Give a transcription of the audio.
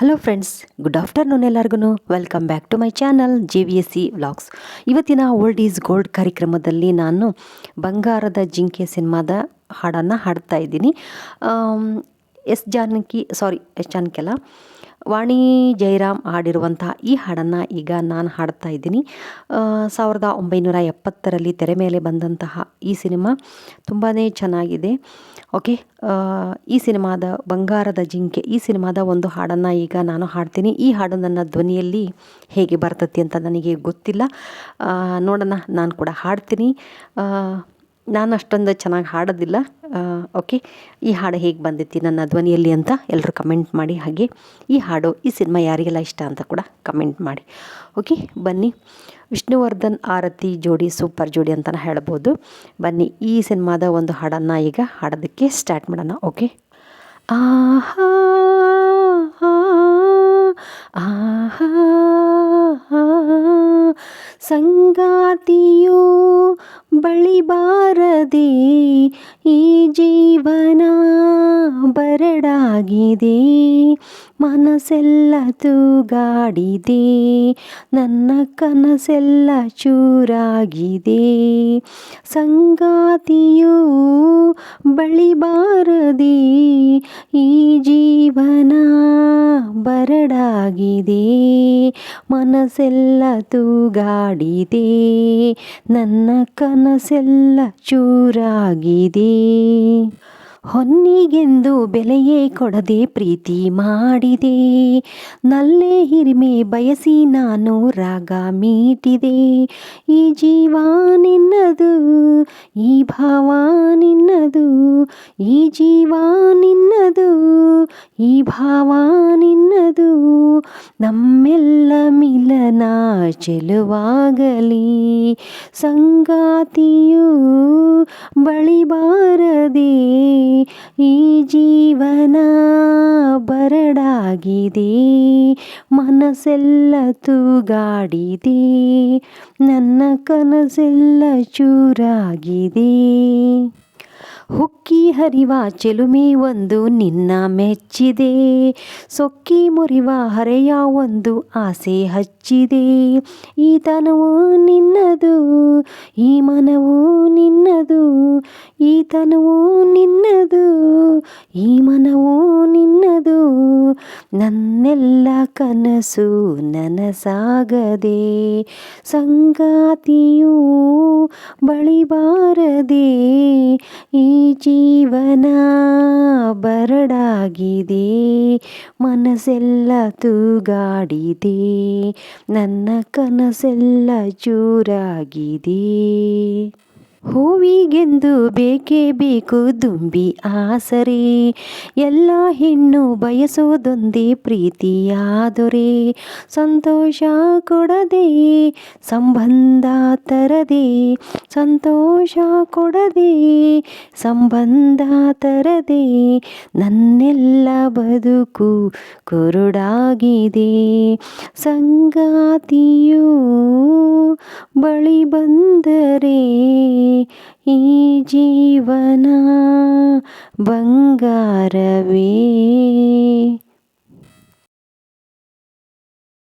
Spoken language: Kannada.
ಹಲೋ ಫ್ರೆಂಡ್ಸ್ ಗುಡ್ ಆಫ್ಟರ್ನೂನ್ ಎಲ್ಲರಿಗೂ welcome back to my channel G V S C vlogs ಇವತ್ತಿನ ಓಲ್ಡ್ ಈಸ್ ಗೋಲ್ಡ್ ಕಾರ್ಯಕ್ರಮದಲ್ಲಿ ನಾನು ಬಂಗಾರದ ಜಿಂಕೆ ಸಿನಿಮಾದ ಹಾಡನ್ನು ಹಾಡ್ತಾ ಇದ್ದೀನಿ. S Janaki sorry S Janaki ಅಲ್ಲ. ವಾಣಿ ಜಯರಾಮ್ ಹಾಡಿರುವಂಥ ಈ ಹಾಡನ್ನು ಈಗ ನಾನು ಹಾಡ್ತಾ ಇದ್ದೀನಿ. ಸಾವಿರದ ಒಂಬೈನೂರ ಎಪ್ಪತ್ತರಲ್ಲಿ ತೆರೆ ಮೇಲೆ ಬಂದಂತಹ ಈ ಸಿನಿಮಾ ತುಂಬಾ ಚೆನ್ನಾಗಿದೆ. ಓಕೆ ಈ ಸಿನಿಮಾದ ಬಂಗಾರದ ಜಿಂಕೆ, ಈ ಸಿನಿಮಾದ ಒಂದು ಹಾಡನ್ನು ಈಗ ನಾನು ಹಾಡ್ತೀನಿ. ಈ ಹಾಡು ನನ್ನ ಧ್ವನಿಯಲ್ಲಿ ಹೇಗೆ ಬರ್ತತಿ ಅಂತ ನನಗೆ ಗೊತ್ತಿಲ್ಲ. ನೋಡೋಣ, ನಾನು ಕೂಡ ಹಾಡ್ತೀನಿ. ನಾನು ಅಷ್ಟೊಂದು ಚೆನ್ನಾಗಿ ಹಾಡೋದಿಲ್ಲ. ಓಕೆ ಈ ಹಾಡು ಹೇಗೆ ಬಂದೈತಿ ನನ್ನ ಧ್ವನಿಯಲ್ಲಿ ಅಂತ ಎಲ್ಲರೂ ಕಮೆಂಟ್ ಮಾಡಿ. ಹಾಗೆ ಈ ಹಾಡು, ಈ ಸಿನಿಮಾ ಯಾರಿಗೆಲ್ಲ ಇಷ್ಟ ಅಂತ ಕೂಡ ಕಮೆಂಟ್ ಮಾಡಿ. ಓಕೆ ಬನ್ನಿ. ವಿಷ್ಣುವರ್ಧನ್ ಆರತಿ ಜೋಡಿ ಸೂಪರ್ ಜೋಡಿ ಅಂತಲೇ ಹೇಳ್ಬೋದು. ಬನ್ನಿ, ಈ ಸಿನಿಮಾದ ಒಂದು ಹಾಡನ್ನು ಈಗ ಹಾಡೋದಕ್ಕೆ ಸ್ಟಾರ್ಟ್ ಮಾಡೋಣ. ಓಕೆ ಆಹಾ ಆಹಾ. ಸಂಗಾತಿಯು ಬಳಿ ಬಾರದೆ ಈ ಜೀವನ ಬರಡಾಗಿದೆ. ಮನಸ್ಸೆಲ್ಲ ತೂಗಾಡಿದೆ. ನನ್ನ ಕನಸೆಲ್ಲ ಚೂರಾಗಿದೆ. ಸಂಗಾತಿಯು ಬಳಿ ಬಾರದೆ ಈ ಜೀವನ ಬರಡಾಗಿದೆ. ಮನಸ್ಸೆಲ್ಲ ತೂಗಾಡಿದೆ. ನನ್ನ ಕನಸೆಲ್ಲ ಚೂರಾಗಿದೆ. ಹೊನ್ನಿಗೆಂದು ಬೆಲೆಯೇ ಕೊಡದೆ ಪ್ರೀತಿ ಮಾಡಿದೆ. ನಲ್ಲೆ ಹಿರಿಮೆ ಬಯಸಿ ನಾನು ರಾಗ ಮೀಟಿದೆ. ಈ ಜೀವ ನಿನ್ನದು, ಈ ಭಾವ ನಿನ್ನದು, ಈ ಜೀವ ನಿನ್ನದು, ಈ ಭಾವ ನಿನ್ನದು. ನಮ್ಮೆಲ್ಲ ಮಿಲನ ಚೆಲುವಾಗಲಿ. ಸಂಗಾತಿಯು ಬಳಿ ಬಾರದೆ ಈ ಜೀವನ ಬರಡಾಗಿದೆ. ಮನಸ್ಸೆಲ್ಲ ತೂಗಾಡಿದೆ. ನನ್ನ ಕನಸೆಲ್ಲ ಚೂರಾಗಿದೆ. ಹುಕ್ಕಿ ಹರಿವ ಚೆಲುಮೆ ಒಂದು ನಿನ್ನ ಮೆಚ್ಚಿದೆ. ಸೊಕ್ಕಿ ಮುರಿವ ಹರೆಯ ಒಂದು ಆಸೆ ಹಚ್ಚಿದೆ. ಈ ತನವು ನಿನ್ನದು, ಈ ಮನವು ನಿನ್ನದು, ಈ ತನವು ನಿನ್ನದು, ಈ ಮನವು ನಿನ್ನದು. ನನ್ನೆಲ್ಲ ಕನಸು ನನಸಾಗದೆ, ಸಂಗಾತಿಯು ಬಳಿ ಬಾರದೆ ಈ ಜೀವನ ಬರಡಾಗಿದೆ. ಮನಸ್ಸೆಲ್ಲ ತೂಗಾಡಿದೆ. ನನ್ನ ಕನಸೆಲ್ಲ ಚೂರಾಗಿದೆ ಹೂವಿಗೆಂದು ಬೇಕೇ ಬೇಕು ದುಂಬಿ ಆಸರೆ. ಎಲ್ಲ ಹೆಣ್ಣು ಬಯಸೋದೊಂದೇ ಪ್ರೀತಿಯಾದೊರೆ. ಸಂತೋಷ ಕೊಡದೆ ಸಂಬಂಧ ತರದೆ. ಸಂತೋಷ ಕೊಡದೆ ಸಂಬಂಧ ತರದೆ. ನನ್ನೆಲ್ಲ ಬದುಕು ಕುರುಡಾಗಿದೆ. ಸಂಗಾತಿಯು ಬಳಿ ಬಂದರೆ ಈ ಜೀವನ ಬಂಗಾರವೇ.